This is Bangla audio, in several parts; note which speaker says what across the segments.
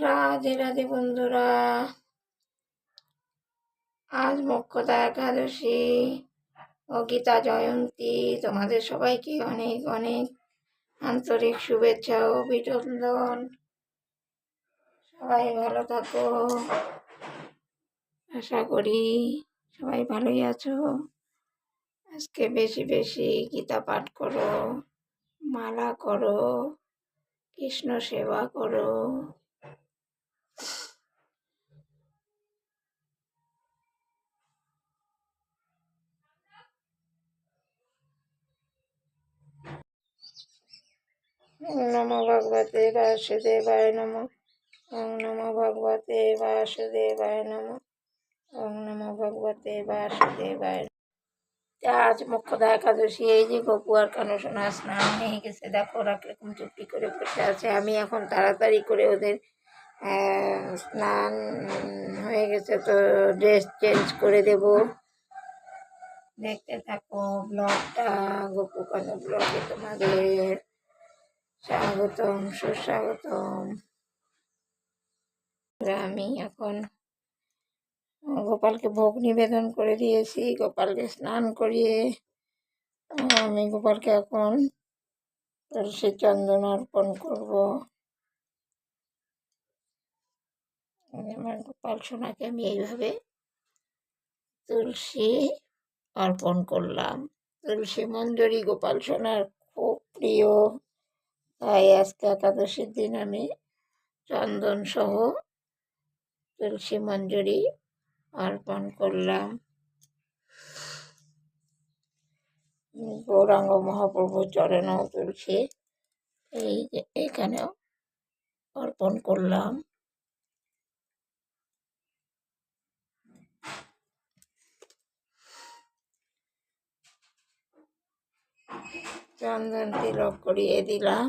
Speaker 1: রাধে রাধে বন্ধুরা। আজ মোক্ষদা একাদশী ও গীতা জয়ন্তী। তোমাদের সবাইকে অনেক অনেক আন্তরিক শুভেচ্ছা ও অভিনন্দন। সবাই ভালো থাকো। আশা করি সবাই ভালোই আছো। আজকে বেশি বেশি গীতা পাঠ করো, মালা করো, কৃষ্ণ সেবা করো। ওম নমো ভগবতে বাসুদেবায় নম ওম নমো ভগবতে বাসুদেবায় নম ওম নমো ভগবতে বাসুদেবায় আজ মুখ্যদা একাদশী এই যে গপু আর কানুসোনা স্নান হয়ে গেছে, দেখো ওরা কীরকম চুপটি করে বসে আছে। আমি এখন তাড়াতাড়ি করে ওদের স্নান হয়ে গেছে, তো ড্রেস চেঞ্জ করে দেব। দেখতে থাকো ব্লগটা, গপু কানু ব্লগে তোমাদের? স্বাগতম, সুস্বাগতম। আমি এখন গোপালকে ভোগ নিবেদন করে দিয়েছি, গোপালকে স্নান করিয়ে। আমি গোপালকে এখন তুলসী চন্দন অর্পণ করব। আমার গোপাল সোনাকে আমি এইভাবে তুলসী অর্পণ করলাম। তুলসী মঞ্জরি গোপাল সোনার খুব প্রিয়। তাই আজকে একাদশীর দিন আমি চন্দন সহ তুলসী মঞ্জুরি অর্পণ করলাম। গৌরাঙ্গ মহাপ্রভুর চরণেও তুলসী এই এখানেও অর্পণ করলাম। চন্দন তিলক করিয়ে দিলাম।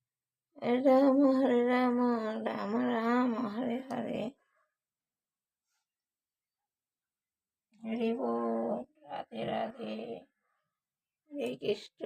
Speaker 1: রাম হরে রাম রাম রাম হরে হরে হরি বল রাধে রাধে হরে কৃষ্ণ